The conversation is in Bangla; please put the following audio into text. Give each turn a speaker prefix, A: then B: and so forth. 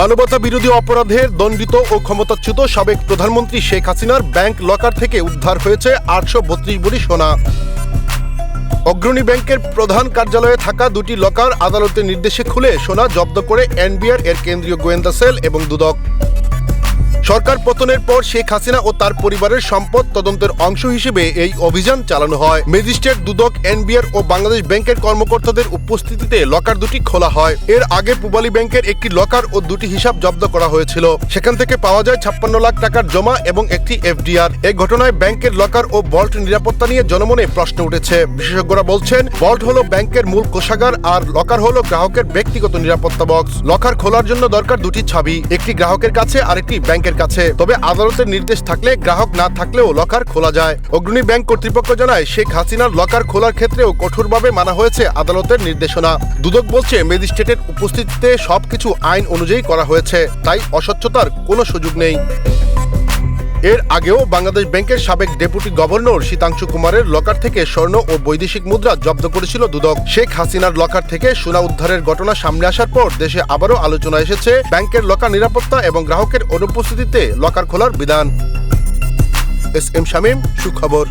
A: মানবতা বিরোধী অপরাধের দণ্ডিত ও ক্ষমতাচ্যুত সাবেক প্রধানমন্ত্রী শেখ হাসিনার ব্যাংক লকার থেকে উদ্ধার হয়েছে আটশো বত্রিশ বলি সোনা। অগ্রণী ব্যাংকের প্রধান কার্যালয়ে থাকা দুটি লকার আদালতের নির্দেশে খুলে সোনা জব্দ করে এনবিআর এর কেন্দ্রীয় গোয়েন্দা সেল এবং দুদক। সরকার পতনের পর শেখ হাসিনা ও তার পরিবারের সম্পদ তদন্তের অংশ হিসেবে এই অভিযান চালানো হয়। ম্যাজিস্ট্রেট দুদক, এনবিআর ও বাংলাদেশ ব্যাংকের কর্মকর্তাদের উপস্থিতিতে লকার দুটি খোলা হয়। এর আগে পুবালী ব্যাংকের একটি লকার ও দুটি হিসাব জব্দ করা হয়েছিল। সেখান থেকে পাওয়া যায় ছাপ্পান্ন লাখ টাকার জমা এবং একটি এফডিআর। এই ঘটনায় ব্যাংকের লকার ও বল্ট নিরাপত্তা নিয়ে জনমনে প্রশ্ন উঠেছে। বিশেষজ্ঞরা বলছেন, বল্ট হলো ব্যাংকের মূল কোষাগার আর লকার হলো গ্রাহকের ব্যক্তিগত নিরাপত্তা বক্স। লকার খোলার জন্য দরকার দুটি ছাবি, একটি গ্রাহকের কাছে আরেকটি ব্যাংকের কাছে। তবে আদালতের নির্দেশ থাকলে গ্রাহক না থাকলেও লকার খোলা যায়। অগ্রণী ব্যাংক কর্তৃপক্ষ জানায়, শেখ হাসিনার লকার খোলার ক্ষেত্রেও কঠোরভাবে মানা হয়েছে আদালতের নির্দেশনা। দুদক বলছে, ম্যাজিস্ট্রেটের উপস্থিতিতে সবকিছু আইন অনুযায়ী করা হয়েছে, তাই অস্বচ্ছতার কোনো সুযোগ নেই। এর আগেও বাংলাদেশ ব্যাংকের সাবেক ডেপুটি গভর্নর শীতাংশু কুমারের লকার থেকে স্বর্ণ ও বৈদেশিক মুদ্রা জব্দ করেছিল দুদক। শেখ হাসিনার লকার থেকে সোনা উদ্ধারের ঘটনা সামনে আসার পর দেশে আবারও আলোচনা এসেছে ব্যাংকের লকার নিরাপত্তা এবং গ্রাহকের অনুপস্থিতিতে লকার খোলার বিধান। এস এম শামীম, সুখবর।